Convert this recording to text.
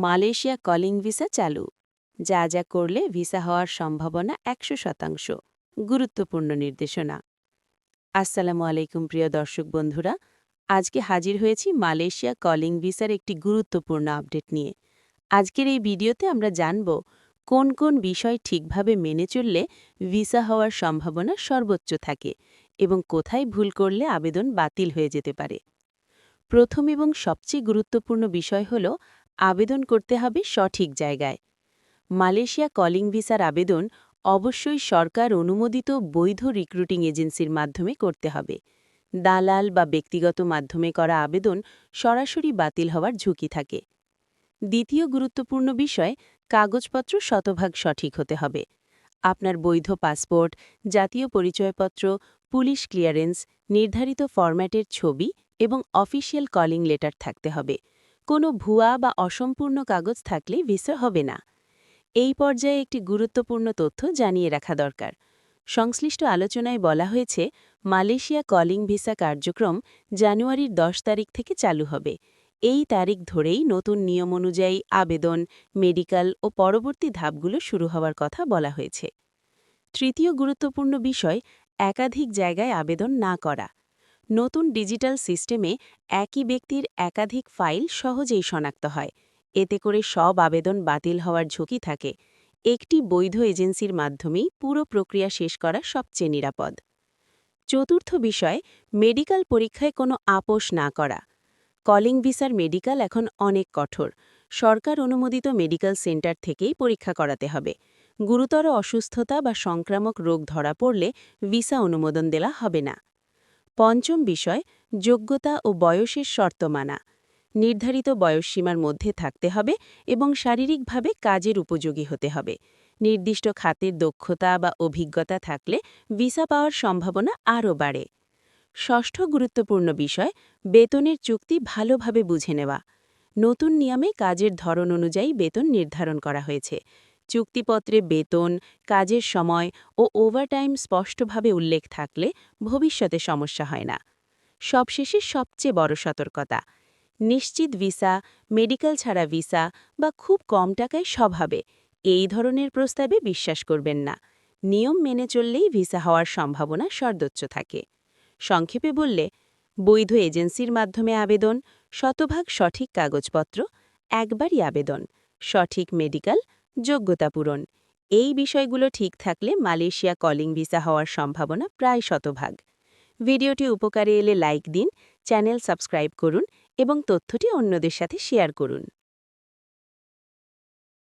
Malaysia calling visa চালু, যা যা করলে ভিসা হওয়ার সম্ভাবনা একশো শতাংশ। গুরুত্বপূর্ণ নির্দেশনা। আসসালামু আলাইকুম, প্রিয় দর্শক বন্ধুরা। আজকে হাজির হয়েছি মালয়েশিয়া কলিং ভিসার একটি গুরুত্বপূর্ণ আপডেট নিয়ে। আজকের এই ভিডিওতে আমরা জানব, কোন কোন বিষয় ঠিকভাবে মেনে চললে ভিসা হওয়ার সম্ভাবনা সর্বোচ্চ থাকে এবং কোথায় ভুল করলে আবেদন বাতিল হয়ে যেতে পারে। প্রথম এবং সবচেয়ে গুরুত্বপূর্ণ বিষয় হল আবেদন করতে হবে সঠিক জায়গায়। মালয়েশিয়া কলিং ভিসার আবেদন অবশ্যই সরকার অনুমোদিত বৈধ রিক্রুটিং এজেন্সির মাধ্যমে করতে হবে। দালাল বা ব্যক্তিগত মাধ্যমে করা আবেদন সরাসরি বাতিল হওয়ার ঝুঁকি থাকে। দ্বিতীয় গুরুত্বপূর্ণ বিষয়, কাগজপত্র শতভাগ সঠিক হতে হবে। আপনার বৈধ পাসপোর্ট, জাতীয় পরিচয়পত্র, পুলিশ ক্লিয়ারেন্স, নির্ধারিত ফরম্যাটের ছবি এবং অফিসিয়াল কলিং লেটার থাকতে হবে। কোনো ভুয়া বা অসম্পূর্ণ কাগজ থাকলে ভিসা হবে না। এই পর্যায়ে একটি গুরুত্বপূর্ণ তথ্য জানিয়ে রাখা দরকার। সংশ্লিষ্ট আলোচনায় বলা হয়েছে, মালয়েশিয়া কলিং ভিসা কার্যক্রম জানুয়ারির দশ তারিখ থেকে চালু হবে। এই তারিখ ধরেই নতুন নিয়ম অনুযায়ী আবেদন, মেডিকেল ও পরবর্তী ধাপগুলো শুরু হওয়ার কথা বলা হয়েছে। তৃতীয় গুরুত্বপূর্ণ বিষয়, একাধিক জায়গায় আবেদন না করা। নতুন ডিজিটাল সিস্টেমে একই ব্যক্তির একাধিক ফাইল সহজেই শনাক্ত হয়। এতে করে সব আবেদন বাতিল হওয়ার ঝুঁকি থাকে। একটি বৈধ এজেন্সির মাধ্যমেই পুরো প্রক্রিয়া শেষ করা সবচেয়ে নিরাপদ। চতুর্থ বিষয়, মেডিকেল পরীক্ষায় কোনো আপোষ না করা। কলিং ভিসার মেডিকেল এখন অনেক কঠোর। সরকার অনুমোদিত মেডিকেল সেন্টার থেকেই পরীক্ষা করাতে হবে। গুরুতর অসুস্থতা বা সংক্রামক রোগ ধরা পড়লে ভিসা অনুমোদন দেওয়া হবে না। পঞ্চম বিষয়, যোগ্যতা ও বয়সের শর্ত মানা। নির্ধারিত বয়সসীমার মধ্যে থাকতে হবে এবং শারীরিকভাবে কাজের উপযোগী হতে হবে। নির্দিষ্ট খাতের দক্ষতা বা অভিজ্ঞতা থাকলে ভিসা পাওয়ার সম্ভাবনা আরও বাড়ে। ষষ্ঠ গুরুত্বপূর্ণ বিষয়, বেতনের চুক্তি ভালোভাবে বুঝে নেওয়া। নতুন নিয়মে কাজের ধরন অনুযায়ী বেতন নির্ধারণ করা হয়েছে। চুক্তিপত্রে বেতন, কাজের সময় ও ওভারটাইম স্পষ্টভাবে উল্লেখ থাকলে ভবিষ্যতে সমস্যা হয় না। সবশেষে সবচেয়ে বড় সতর্কতা, নিশ্চিত ভিসা, মেডিকেল ছাড়া ভিসা বা খুব কম টাকায় স্বভাবে, এই ধরনের প্রস্তাবে বিশ্বাস করবেন না। নিয়ম মেনে চললেই ভিসা হওয়ার সম্ভাবনা সর্বোচ্চ থাকে। সংক্ষেপে বললে, বৈধ এজেন্সির মাধ্যমে আবেদন, শতভাগ সঠিক কাগজপত্র, একবারই আবেদন, সঠিক মেডিকেল যোগ্যতা পূরণ। এই বিষয়গুলো ঠিক থাকলে মালয়েশিয়া কলিং ভিসা হওয়ার সম্ভাবনা প্রায় শতভাগ। ভিডিওটি উপকারে এলে লাইক দিন, চ্যানেল সাবস্ক্রাইব করুন এবং তথ্যটি অন্যদের সাথে শেয়ার করুন।